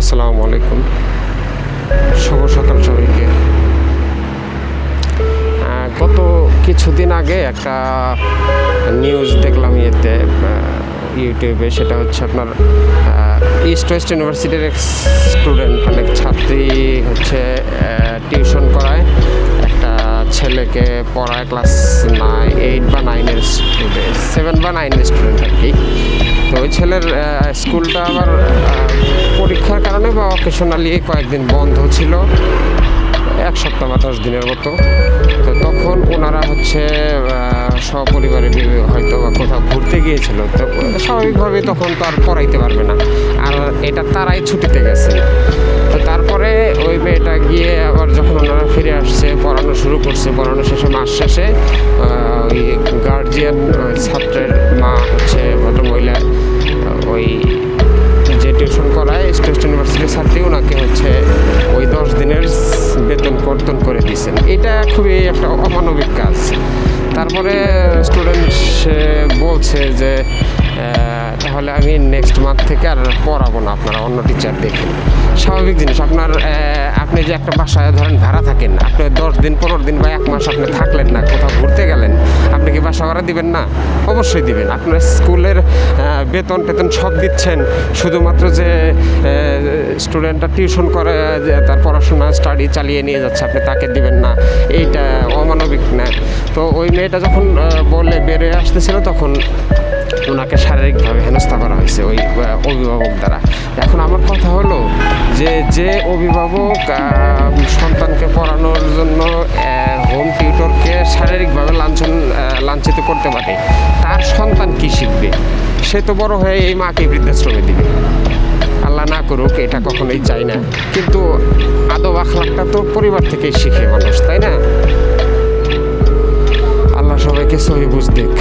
আসসালামু আলাইকুম। শুভ সকাল সবাইকে। গত কিছুদিন আগে একটা নিউজ দেখলাম ইয়েতে ইউটিউবে, সেটা হচ্ছে আপনার ইস্ট ওয়েস্ট ইউনিভার্সিটির এক স্টুডেন্ট মানে ছাত্রী হচ্ছে টিউশন করায়। একটা ছেলেকে পড়ায় ক্লাস নাইন এইট বা নাইনের স্টুডেন্ট সেভেন বা নাইনের স্টুডেন্ট আর কি। তো ওই ছেলের স্কুলটা আবার পরীক্ষার কারণে বা অকেশনালি কয়েকদিন বন্ধ ছিল, এক সপ্তাহ বা দশ দিনের মতো। তো তখন ওনারা হচ্ছে সপরিবারে হয়তো বা কোথাও ঘুরতে গিয়েছিল, তো স্বাভাবিকভাবে তখন তো আর পড়াইতে পারবে না। আর এটা তারাই ছুটিতে গেছে। তো তারপরে ওই মেয়েটা গিয়ে আবার যখন ওনারা ফিরে আসছে, পড়ানো শুরু করছে, পড়ানো শেষে, মাস শেষে ওই গার্জিয়ান ছাত্রের কর্তন এটা খুবই একটা অমানবিক কাজ। তারপরে স্টুডেন্ট বলছে যে তাহলে আমি নেক্সট মান্থ থেকে আর পড়াবো না, আপনারা অন্য টিচার দেখেন। স্বাভাবিক জিনিস, আপনার আপনি যে একটা বাসায় ধরেন ভাড়া থাকেন, আপনি দশ দিন, পনেরো দিন বা এক মাস আপনি থাকলেন না, কোথাও ঘুরতে গেলেন কি বাসা ভাড়া দিবেন না? অবশ্যই দিবেন। আপনার স্কুলের বেতন টেতন সব দিচ্ছেন। শুধুমাত্র যে স্টুডেন্টটা টিউশন করে তার পড়াশোনা, স্টাডি চালিয়ে নিয়ে যাচ্ছে, আপনি তাকে দিবেন না। এইটা অমানবিক না তো ওই মেয়েটা যখন বলে বেরিয়ে আসতেছিল, তখন ওনাকে শারীরিকভাবে হেনস্থা করা হয়েছে ওই অভিভাবক দ্বারা। এখন আমার কথা হলো যে যে অভিভাবক সন্তানকে পড়ানোর করতে পারে, তার সন্তান কি শিখবে? সে তো বড় হয়ে এই মাকে বৃদ্ধাশ্রমে দিবে। আল্লাহ না করুক, এটা কখনোই চাই না। কিন্তু আদব আখলাকটা তো পরিবার থেকেই শিখে মানুষ, তাই না? আল্লাহ সবাইকে সহি বুঝ দিক